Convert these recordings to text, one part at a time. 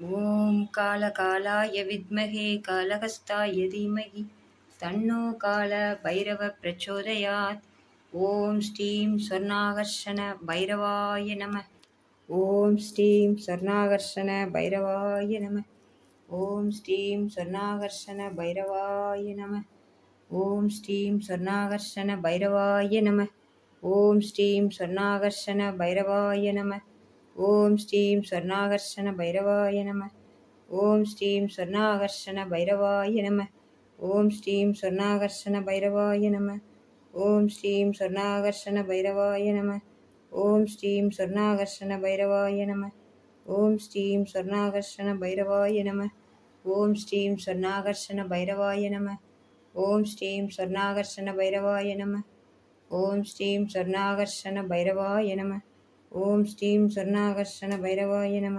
ஓம் காலகாலாய வித்மகே காலகஸ்தாய தீமகி. தன்னோ கால பைரவ பிரச்சோதயாத். ஓம் ஸ்ரீம் ஸ்வர்ணாகர்ஷண பைரவாய நம. ஓம் ஸ்ரீம் ஸ்வர்ணாகர்ஷண பைரவாய நம. ஓம் ஸ்ரீம் ஸ்வர்ணாகர்ஷண பைரவாய நம. ஓம் ஸ்ரீம் ஸ்வர்ணாகர்ஷண பைரவாய நம. ஓம் ஸ்ரீம் ஸ்வர்ணாகர்ஷண பைரவாய நம. ஓம் ஸ்ரீம் ஸ்வர்ணாகர்ஷண பைரவாய நம. ஓம் ஸ்ரீம் ஸ்வர்ணாகர்ஷண பைரவாய நம. ஓம் ஸ்ரீம் ஸ்வர்ணாகர்ஷண பைரவாய நம. ஓம் ஸ்ரீம் ஸ்வர்ணாகர்ஷண பைரவாய நம. ஓம் ஸ்ரீம் ஸ்வர்ணாகர்ஷண பைரவாய நம. ஓம் ஸ்ரீம் ஸ்வர்ணாகர்ஷண பைரவாய நம. ஓம் ஸ்ரீம் ஸ்வர்ணாகர்ஷண பைரவாய நம. ஓம் ஸ்ரீம் ஸ்வர்ணாகர்ஷண பைரவாய நம. ஓம் ஸ்ரீம் ஸ்வர்ணாகர்ஷண பைரவாய நம. ஓம் ஸ்ரீம் சொர்ணாகர்ஷண பைரவாய நம.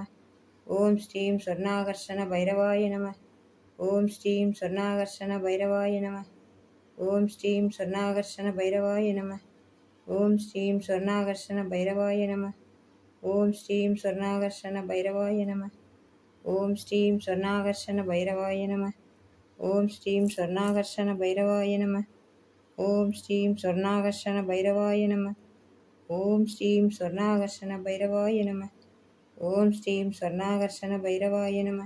ஓம் ஸ்ரீம் சொர்ணாகர்ஷண பைரவாய நம. ஓம் ஸ்ரீம் சொர்ணாகர்ஷண பைரவாய நம. ஓம் ஸ்ரீம் சொர்ணாகர்ஷண பைரவாய நம. ஓம் ஸ்ரீம் சொர்ணாகர்ஷண பைரவாய நம. ஓம் ஸ்ரீம் சொர்ணாகர்ஷண பைரவாய நம. ஓம் ஸ்ரீம் சொர்ணாகர்ஷண பைரவாய நம. ஓம் ஸ்ரீம் சொர்ணாகர்ஷண பைரவாய நம. ஓம் ஸ்ரீம் சொர்ணாகர்ஷண பைரவாய நம. ஓம் ஸ்ரீம் சொர்ணாகர்ஷண பைரவாய நம. ஓம் ஸ்ரீம் சொர்ணாகர்ஷண பைரவாய நம.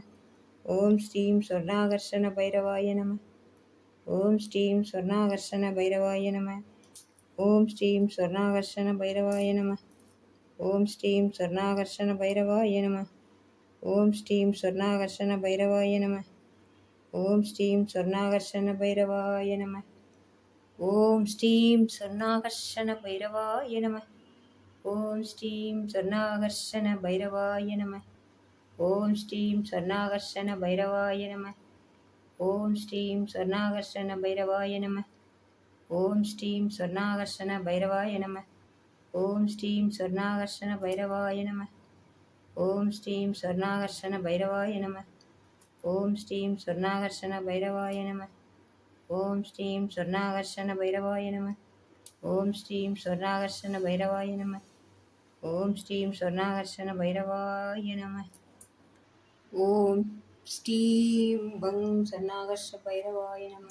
ஓம் ஸ்ரீம் சொர்ணாகர்ஷண பைரவாய நம. ஓம் ஸ்ரீம் சொர்ணாகர்ஷண பைரவாய நம. ஓம் ஸ்ரீம் சொர்ணாகர்ஷண பைரவாய நம. ஓம் ஸ்ரீம் சொர்ணாகர்ஷண பைரவாய நம. ஓம் ஸ்ரீம் சொர்ணாகர்ஷண பைரவாய நம. ஓம் ஸ்ரீம் சொர்ணாகர்ஷண பைரவாய நம. ஓம் ஸ்ரீம் சொர்ணாகர்ஷண பைரவாய நம. ஓம் ஸ்ரீம் சொர்ணாகர்ஷண பைரவாய நம. ஓம் ஸ்ரீம் சொர்ணாகர்ஷண பைரவாய நம. ஓம் ஸ்ரீம் சொர்ணாகர்ஷண பைரவாய நம. ஓம் ஸ்ரீம் சொர்ணாகர்ஷண பைரவாய நம. ஓம் ஸ்ரீம் சொர்ணாகர்ஷண பைரவாய நம. ஓம் ஸ்ரீம் சொர்ணாகர்ஷண பைரவாய நம. ஓம் ஸ்ரீம் சொர்ணாகர்ஷண பைரவாய நம. ஓம் ஸ்ரீம் சொர்ணாகர்ஷண பைரவாய நம. ஓம் ஸ்ரீம் சொர்ணாகர்ஷண பைரவாய நம. ஓம் ஸ்ரீம் சொர்ணாகர்ஷண பைரவாய நம. ஓம் ஸ்ரீம் பங் சொர்ணாகர்ஷ பைரவாய நம.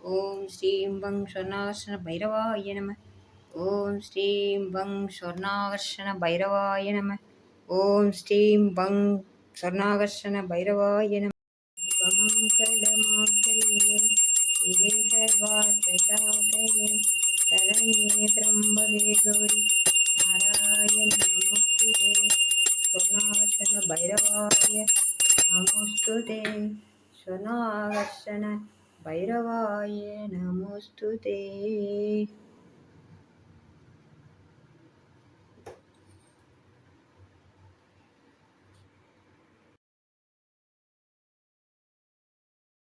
ஓம் ஸ்ரீம் பங் சொர்ணாகர்ஷண பைரவாய நம. ஓம் ஸ்ரீம் பங் சொர்ணாகர்ஷண பைரவாய நம. ஓம் ஸ்ரீம் பங் சொர்ணாகர்ஷண பைரவாய நம. शिवे सर्वार्थशाकये शरण्ये त्र्यम्बके गौरि नारायण नमोऽस्तु ते स्वनाशन भैरवाय नमोऽस्तु ते स्वनाकर्षण भैरवाय नमोऽस्तु ते